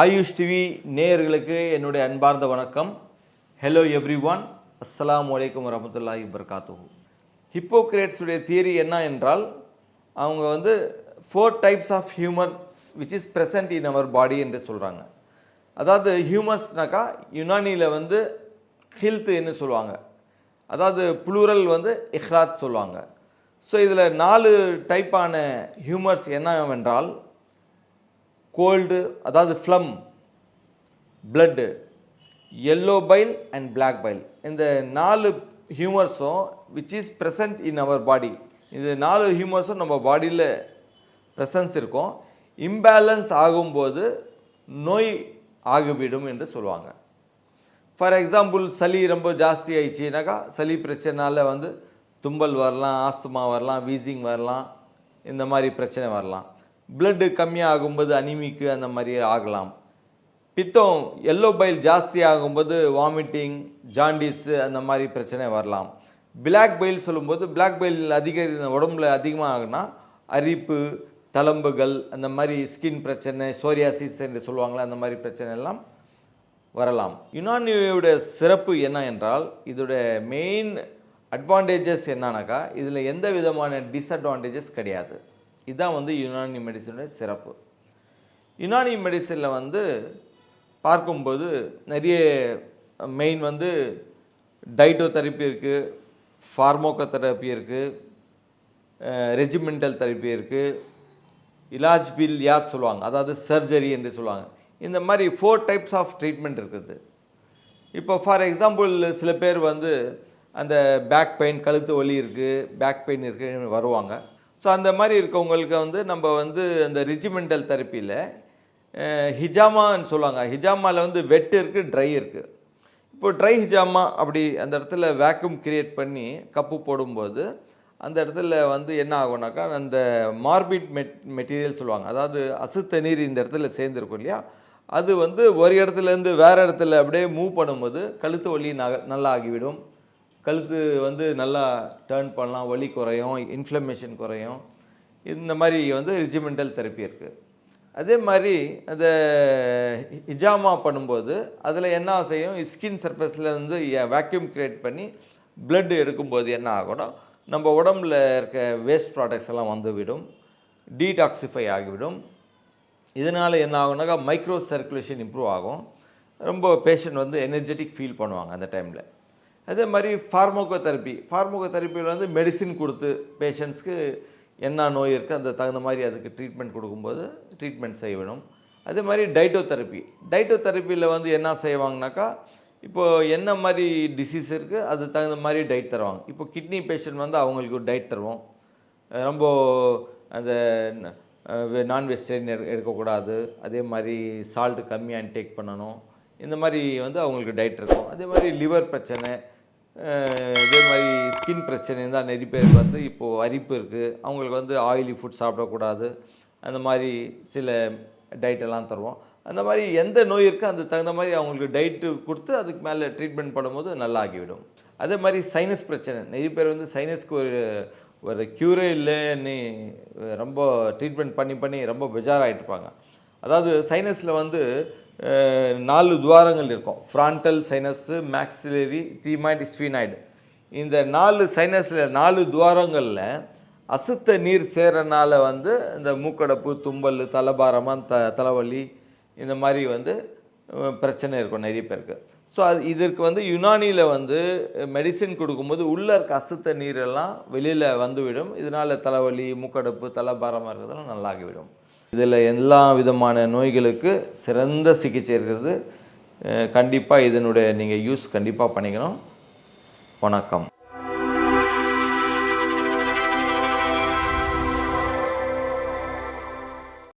AYUSH TV நேயர்களுக்கு என்னுடைய அன்பார்ந்த வணக்கம். ஹலோ எவ்ரி ஒன் அஸ்லாம் வலைக்கம் வரமத்துல்லாஹி வர்காத்து ஹிப்போக்ரேட்ஸுடைய தியரி என்ன என்றால் அவங்க வந்து four types of humours which is present in our body என்று சொல்கிறாங்க அதாவது ஹியூமர்ஸ்னாக்கா யுனானியில் வந்து ஹில்த் என்ன சொல்லுவாங்க. அதாவது புளூரல் வந்து இஹ்ராத் சொல்லுவாங்க. ஸோ இதில் நாலு டைப்பான ஹியூமர்ஸ் என்னவென்றால் கோல்டு அதாவது phlegm blood yellow bile and black bile இந்த நாலு ஹியூமர்ஸும் which is present in our body இது நாலு ஹியூமர்ஸும் நம்ம பாடியில் ப்ரெசன்ஸ் இருக்கும். இம்பேலன்ஸ் ஆகும்போது நோய் ஆகிவிடும் என்று சொல்லுவாங்க. ஃபார் எக்ஸாம்பிள் சளி ரொம்ப ஜாஸ்தி ஆயிடுச்சுனாக்கா சளி பிரச்சனைனால வந்து தும்பல் வரலாம் ஆஸ்துமா வரலாம் வீசிங் வரலாம் இந்த மாதிரி பிரச்சனை வரலாம். பிளட்டு கம்மியாக ஆகும்போது அனிமிக்கு அந்த மாதிரி ஆகலாம். பித்தம் எல்லோ பைல் ஜாஸ்தி ஆகும்போது வாமிட்டிங் ஜாண்டிஸு அந்த மாதிரி பிரச்சனை வரலாம். பிளாக் பைல் சொல்லும்போது பிளாக் பைல் அதிக உடம்புல அதிகமாக ஆகுனா அரிப்பு தளம்புகள் அந்த மாதிரி ஸ்கின் பிரச்சனை சோரியாசிஸ் என்று சொல்லுவாங்களே அந்த மாதிரி பிரச்சனை எல்லாம் வரலாம். யுனானியோட சிறப்பு என்ன என்றால் இதோட மெயின் அட்வான்டேஜஸ் என்னன்னாக்கா இதில் எந்த விதமான டிஸ்அட்வான்டேஜஸ் கிடையாது. இதுதான் வந்து யுனானி மெடிசனுடைய சிறப்பு. யுனானி மெடிசனில் வந்து பார்க்கும்போது நிறைய மெயின் வந்து டைட்டோ தெரப்பி இருக்குது ஃபார்மோக்கோ தெரப்பி இருக்குது ரெஜிமெண்டல் தெரப்பி இருக்குது இலாஜ் பில் யாத் சொல்லுவாங்க? அதாவது சர்ஜரி என்று சொல்லுவாங்க. இந்த மாதிரி ஃபோர் டைப்ஸ் ஆஃப் ட்ரீட்மெண்ட் இருக்குது. இப்போ ஃபார் எக்ஸாம்பிள் சில பேர் வந்து அந்த பேக் பெயின் கழுத்து வலி இருக்குது பேக் பெயின் இருக்குன்னு வருவாங்க. ஸோ அந்த மாதிரி இருக்கவங்களுக்கு வந்து நம்ம வந்து அந்த ரிஜிமெண்டல் தெரப்பியில் ஹிஜாமான்னு சொல்லுவாங்க. ஹிஜாமாவில் வந்து வெட்டு இருக்குது ட்ரை இருக்குது இப்போ ட்ரை ஹிஜாமா அப்படி அந்த இடத்துல வேக்யூம் க்ரியேட் பண்ணி கப்பு போடும்போது அந்த இடத்துல வந்து என்ன ஆகும்னாக்கா அந்த மார்பிட் மெட் மெட்டீரியல் சொல்லுவாங்க. அதாவது அசுத்த நீர் இந்த இடத்துல சேர்ந்துருக்கும் இல்லையா? அது வந்து ஒரு இடத்துலேருந்து வேறு இடத்துல அப்படியே மூவ் பண்ணும்போது கழுத்து வலி நக நல்லா ஆகிவிடும். கழுத்து வந்து நல்லா டேர்ன் பண்ணலாம் வலி குறையும் இன்ஃப்ளமேஷன் குறையும். இந்த மாதிரி வந்து ரிஜிமெண்டல் தெரப்பி இருக்குது அதே மாதிரி அந்த ஹிஜாமா பண்ணும்போது அதில் என்ன செய்யும்? ஸ்கின் சர்ஃபேஸில் வந்து வேக்யூம் க்ரியேட் பண்ணி blood எடுக்கும்போது என்ன ஆகணும்? நம்ம உடம்புல இருக்க வேஸ்ட் ப்ராடக்ட்ஸ் எல்லாம் வந்துவிடும். டீடாக்சிஃபை ஆகிவிடும். இதனால் என்ன ஆகுனாக்கா மைக்ரோ சர்க்குலேஷன் இம்ப்ரூவ் ஆகும். ரொம்ப பேஷண்ட் வந்து எனர்ஜெட்டிக் ஃபீல் பண்ணுவாங்க அந்த டைமில் அதே மாதிரி ஃபார்மோகோ தெரப்பி ஃபார்மோகோ தெரப்பியில் வந்து மெடிசின் கொடுத்து பேஷண்ட்ஸ்க்கு என்ன நோய் இருக்குது அந்த தகுந்த மாதிரி அதுக்கு ட்ரீட்மெண்ட் கொடுக்கும்போது ட்ரீட்மெண்ட் செய்யணும். அதே மாதிரி டைட்டோ தெரப்பி டைட்டோ தெரப்பியில் வந்து என்ன செய்வாங்கனாக்கா இப்போது என்ன மாதிரி டிசீஸ் இருக்குது அது தகுந்த மாதிரி டைட் தருவாங்க. இப்போ கிட்னி பேஷண்ட் வந்து அவங்களுக்கு டைட் தருவோம். ரொம்ப அந்த நான் வெஜிடேரியன் எடுக்கக்கூடாது. அதே மாதிரி சால்ட்டு கம்மியாக இன்டேக் பண்ணணும். இந்த மாதிரி வந்து அவங்களுக்கு டைட் இருக்கும். அதே மாதிரி லிவர் பிரச்சனை இதே மாதிரி ஸ்கின் பிரச்சனை இருந்தால் நிறைய பேருக்கு வந்து இப்போது அரிப்பு இருக்குது அவங்களுக்கு வந்து ஆயிலி ஃபுட் சாப்பிடக்கூடாது. அந்த மாதிரி சில டயட்டெல்லாம் தருவோம். அந்த மாதிரி எந்த நோய் இருக்கோ அதுக்கு தகுந்த மாதிரி அவங்களுக்கு டயட்டு கொடுத்து அதுக்கு மேலே ட்ரீட்மெண்ட் பண்ணும்போது நல்லா ஆகிவிடும் அதே மாதிரி சைனஸ் பிரச்சனை. நிறைய பேர் வந்து சைனஸ்க்கு ஒரு ஒரு க்யூரே இல்லைன்னு ரொம்ப ட்ரீட்மெண்ட் பண்ணி பண்ணி ரொம்ப பெஜாராகிட்டு இருப்பாங்க அதாவது சைனஸில் வந்து நாலு துவாரங்கள் இருக்கும். Frontal sinus maxillary ethmoid sphenoid இந்த நாலு சைனஸில் நாலு துவாரங்களில் அசுத்த நீர் சேரனால வந்து இந்த மூக்கடைப்பு தும்பல் தலைபாரமாக த தலைவலி இந்த மாதிரி வந்து பிரச்சனை இருக்கும் நிறைய பேருக்கு. ஸோ அது இதற்கு வந்து யுனானியில் வந்து மெடிசின் கொடுக்கும்போது உள்ளே இருக்க அசுத்த நீரெல்லாம் வெளியில் வந்துவிடும். இதனால் தலைவலி மூக்கடைப்பு தலைபாரமாக இருக்கிறதெல்லாம் நல்லாகிவிடும். இதில் எல்லா விதமான நோய்களுக்கு சிறந்த சிகிச்சை இருக்கிறது. கண்டிப்பாக இதனுடைய நீங்கள் யூஸ் கண்டிப்பாக பண்ணிக்கணும். வணக்கம்.